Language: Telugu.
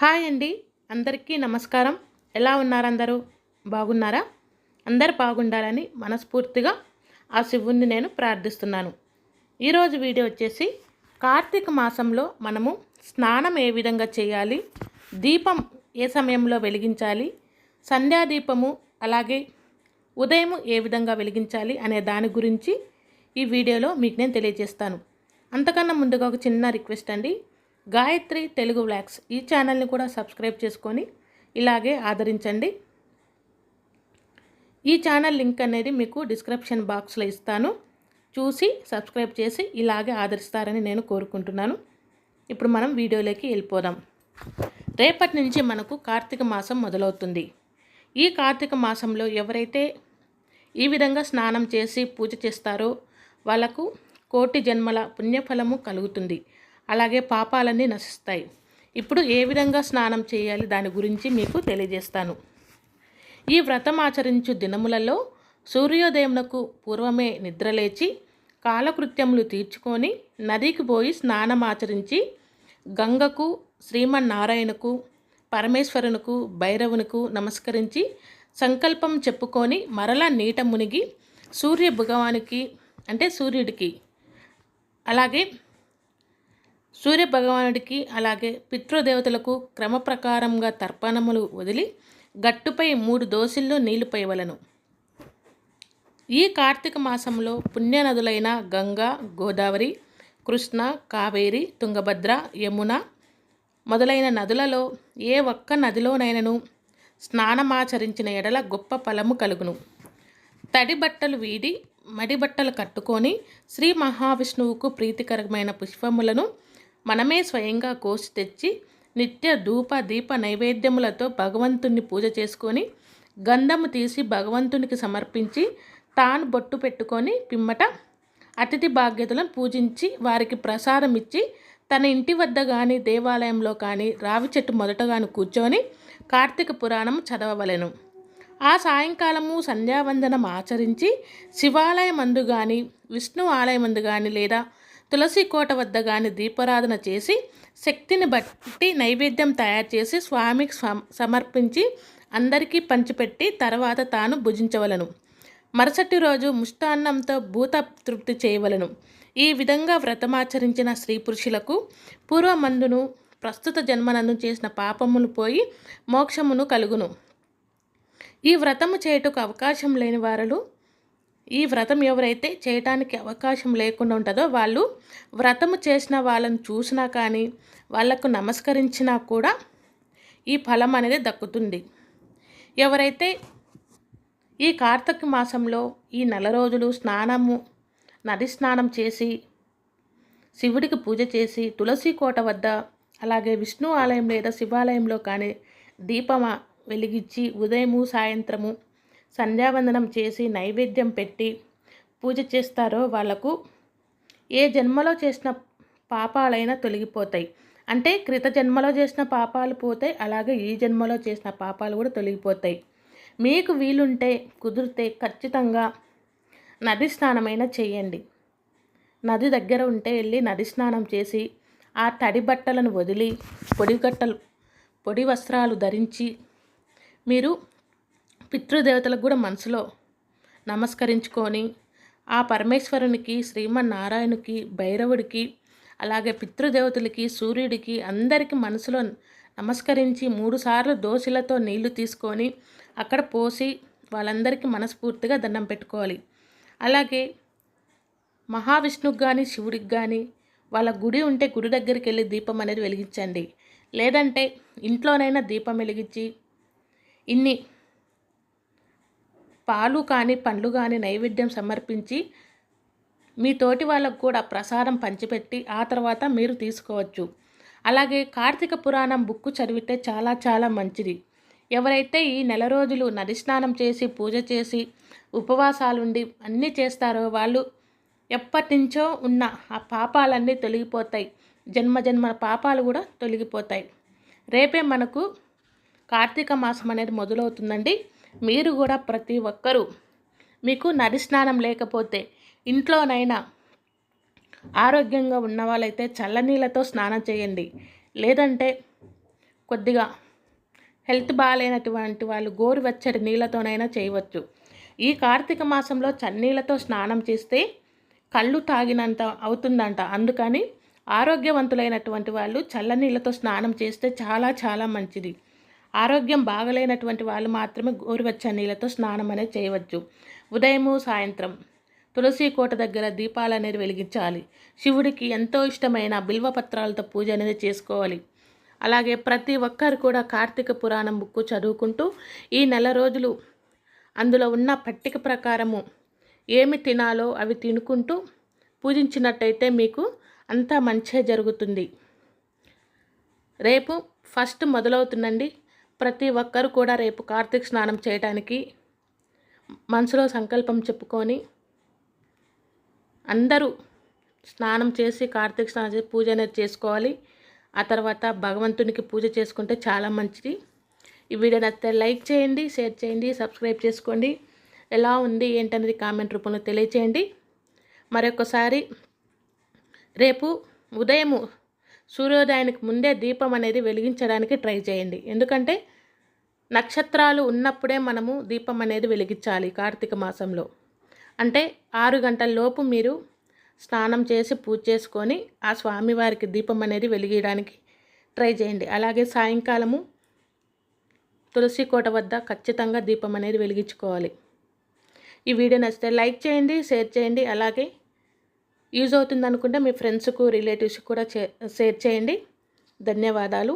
హాయ్ అండి. అందరికీ నమస్కారం. ఎలా ఉన్నారు అందరూ? బాగున్నారా? అందరు బాగుండాలని మనస్ఫూర్తిగా ఆ శివుణ్ణి నేను ప్రార్థిస్తున్నాను. ఈరోజు వీడియో వచ్చేసి కార్తీక మాసంలో మనము స్నానం ఏ విధంగా చేయాలి? దీపం ఏ సమయంలో వెలిగించాలి? సంధ్యాదీపము అలాగే ఉదయం ఏ విధంగా వెలిగించాలి అనే దాని గురించి ఈ వీడియోలో మీకు నేను తెలియజేస్తాను. అంతకన్నా ముందుగా ఒక చిన్న రిక్వెస్ట్ అండి. గాయత్రి తెలుగు వ్లాగ్స్ ఈ ఛానల్ని కూడా సబ్స్క్రైబ్ చేసుకొని ఇలాగే ఆదరించండి. ఈ ఛానల్ లింక్ అనేది మీకు డిస్క్రిప్షన్ బాక్స్లో ఇస్తాను. చూసి సబ్స్క్రైబ్ చేసి ఇలాగే ఆదరిస్తారని నేను కోరుకుంటున్నాను. ఇప్పుడు మనం వీడియోలోకి వెళ్ళిపోదాం. రేపటి నుంచి మనకు కార్తీక మాసం మొదలవుతుంది. ఈ కార్తీక మాసంలో ఎవరైతే ఈ విధంగా స్నానం చేసి పూజ చేస్తారో వాళ్ళకు కోటి జన్మల పుణ్యఫలము కలుగుతుంది. అలాగే పాపాలన్నీ నశిస్తాయి. ఇప్పుడు ఏ విధంగా స్నానం చేయాలి? దాని గురించి మీకు తెలియజేస్తాను. ఈ వ్రతం ఆచరించు దినములలో సూర్యోదయమునకు పూర్వమే నిద్రలేచి కాలకృత్యములు తీర్చుకొని నదికి పోయి స్నానమాచరించి గంగకు శ్రీమన్నారాయణకు పరమేశ్వరునకు భైరవునకు నమస్కరించి సంకల్పం చెప్పుకొని మరలా నీట మునిగి సూర్య భగవానికి అంటే సూర్యుడికి అలాగే సూర్య భగవానుడికి అలాగే పితృదేవతలకు క్రమప్రకారంగా తర్పణములు వదిలి గట్టుపై మూడు దోసిల్లో నీళ్ళు పోయవలను. ఈ కార్తీక మాసంలో పుణ్యనదులైన గంగా గోదావరి కృష్ణ కావేరి తుంగభద్ర యమున మొదలైన నదులలో ఏ ఒక్క నదిలోనైనను స్నానమాచరించిన ఎడల గొప్ప ఫలము కలుగును. తడి బట్టలు వీడి మడి బట్టలు కట్టుకొని శ్రీ మహావిష్ణువుకు ప్రీతికరమైన పుష్పములను మనమే స్వయంగా కోసి తెచ్చి నిత్య ధూప దీప నైవేద్యములతో భగవంతుణ్ణి పూజ చేసుకొని గంధము తీసి భగవంతునికి సమర్పించి తాను బొట్టు పెట్టుకొని పిమ్మట అతిథి బాధ్యతలను పూజించి వారికి ప్రసాదం ఇచ్చి తన ఇంటి వద్ద కానీ దేవాలయంలో కానీ రావి చెట్టు మొదట కానీ కూర్చొని కార్తీక పురాణం చదవవలెను. ఆ సాయంకాలము సంధ్యావందనం ఆచరించి శివాలయం అందు కానీ విష్ణు ఆలయం అందు కానీ లేదా తులసి కోట వద్ద కానీ దీపారాధన చేసి శక్తిని బట్టి నైవేద్యం తయారు చేసి స్వామికి సమర్పించి అందరికీ పంచిపెట్టి తర్వాత తాను భుజించవలను. మరుసటి రోజు ముష్టాన్నంతో భూత తృప్తి చేయవలను. ఈ విధంగా వ్రతమాచరించిన స్త్రీ పురుషులకు పూర్వమందును ప్రస్తుత జన్మనందు చేసిన పాపములు పోయి మోక్షమును కలుగును. ఈ వ్రతము చేయుటకు అవకాశం లేని వారలు ఈ వ్రతం ఎవరైతే చేయటానికి అవకాశం లేకుండా ఉంటుందో వాళ్ళు వ్రతము చేసిన వాళ్ళని చూసినా కానీ వాళ్ళకు నమస్కరించినా కూడా ఈ ఫలం అనేది దక్కుతుంది. ఎవరైతే ఈ కార్తీక మాసంలో ఈ నెల రోజులు స్నానము నది స్నానం చేసి శివుడికి పూజ చేసి తులసి కోట వద్ద అలాగే విష్ణు ఆలయం లేదా శివాలయంలో కానీ దీపమ వెలిగించి ఉదయము సాయంత్రము సంధ్యావందనం చేసి నైవేద్యం పెట్టి పూజ చేస్తారో వాళ్ళకు ఏ జన్మలో చేసిన పాపాలైనా తొలగిపోతాయి. అంటే క్రిత జన్మలో చేసిన పాపాలు పోతాయి అలాగే ఈ జన్మలో చేసిన పాపాలు కూడా తొలగిపోతాయి. మీకు వీలుంటే కుదిరితే ఖచ్చితంగా నది స్నానమైనా చేయండి. నది దగ్గర ఉంటే వెళ్ళి నది స్నానం చేసి ఆ తడి బట్టలను వదిలి పొడి గట్టలు పొడి వస్త్రాలు ధరించి మీరు పితృదేవతలకు కూడా మనసులో నమస్కరించుకొని ఆ పరమేశ్వరునికి శ్రీమన్నారాయణునికి భైరవుడికి అలాగే పితృదేవతలకి సూర్యుడికి అందరికీ మనసులో నమస్కరించి మూడుసార్లు దోశలతో నీళ్ళు తీసుకొని అక్కడ పోసి వాళ్ళందరికీ మనస్ఫూర్తిగా దండం పెట్టుకోవాలి. అలాగే మహావిష్ణువుకి కానీ శివుడికి కానీ వాళ్ళ గుడి ఉంటే గుడి దగ్గరికి వెళ్ళి దీపం అనేది వెలిగించండి. లేదంటే ఇంట్లోనైనా దీపం వెలిగించి ఇన్ని పాలు కానీ పండ్లు కానీ నైవేద్యం సమర్పించి మీ తోటి వాళ్ళకు కూడా ప్రసాదం పంచిపెట్టి ఆ తర్వాత మీరు తీసుకోవచ్చు. అలాగే కార్తీక పురాణం బుక్ చదివితే చాలా చాలా మంచిది. ఎవరైతే ఈ నెల రోజులు నది స్నానం చేసి పూజ చేసి ఉపవాసాలుండి అన్నీ చేస్తారో వాళ్ళు ఎప్పటి నుంచో ఉన్న ఆ పాపాలన్నీ తొలగిపోతాయి. జన్మ జన్మ పాపాలు కూడా తొలగిపోతాయి. రేపే మనకు కార్తీక మాసం అనేది మొదలవుతుందండి. మీరు కూడా ప్రతి ఒక్కరూ మీకు నది స్నానం లేకపోతే ఇంట్లోనైనా ఆరోగ్యంగా ఉన్న వాళ్ళైతే చల్లనీళ్ళతో స్నానం చేయండి. లేదంటే కొద్దిగా హెల్త్ బాగాలేనటువంటి వాళ్ళు గోరువెచ్చటి నీళ్ళతోనైనా చేయవచ్చు. ఈ కార్తీక మాసంలో చన్నీళ్ళతో స్నానం చేస్తే కళ్ళు తాగినంత అవుతుందంట. అందుకని ఆరోగ్యవంతులైనటువంటి వాళ్ళు చల్లనీళ్ళతో స్నానం చేస్తే చాలా చాలా మంచిది. ఆరోగ్యం బాగలేనటువంటి వాళ్ళు మాత్రమే గోరువెచ్చని నీళ్ళతో స్నానం అనేది చేయవచ్చు. ఉదయము సాయంత్రం తులసి కోట దగ్గర దీపాలు అనేది వెలిగించాలి. శివుడికి ఎంతో ఇష్టమైన బిల్వపత్రాలతో పూజ అనేది చేసుకోవాలి. అలాగే ప్రతి ఒక్కరు కూడా కార్తీక పురాణం బుక్ చదువుకుంటూ ఈ నెల రోజులు అందులో ఉన్న పట్టిక ప్రకారము ఏమి తినాలో అవి తినుకుంటూ పూజించినట్టయితే మీకు అంతా మంచిగా జరుగుతుంది. రేపు ఫస్ట్ మొదలవుతుందండి. ప్రతి ఒక్కరు కూడా రేపు కార్తీక స్నానం చేయడానికి మనసులో సంకల్పం చెప్పుకొని అందరూ స్నానం చేసి కార్తీక స్నానం చేసి పూజ అనేది చేసుకోవాలి. ఆ తర్వాత భగవంతునికి పూజ చేసుకుంటే చాలా మంచిది. ఈ వీడియో నచ్చితే లైక్ చేయండి షేర్ చేయండి సబ్స్క్రైబ్ చేసుకోండి. ఎలా ఉంది ఏంటనేది కామెంట్ రూపంలో తెలియచేయండి. మరొకసారి రేపు ఉదయము సూర్యోదయానికి ముందే దీపం అనేది వెలిగించడానికి ట్రై చేయండి. ఎందుకంటే నక్షత్రాలు ఉన్నప్పుడే మనము దీపం అనేది వెలిగించాలి కార్తీక మాసంలో. అంటే ఆరు గంటల లోపు మీరు స్నానం చేసి పూజ చేసుకొని ఆ స్వామివారికి దీపం అనేది వెలిగించడానికి ట్రై చేయండి. అలాగే సాయంకాలము తులసి కోట వద్ద ఖచ్చితంగా దీపం అనేది వెలిగించుకోవాలి. ఈ వీడియో నచ్చితే లైక్ చేయండి షేర్ చేయండి అలాగే యూజ్ అవుతుంది అనుకుంటే మీ ఫ్రెండ్స్కు రిలేటివ్స్కి కూడా షేర్ చేయండి. ధన్యవాదాలు.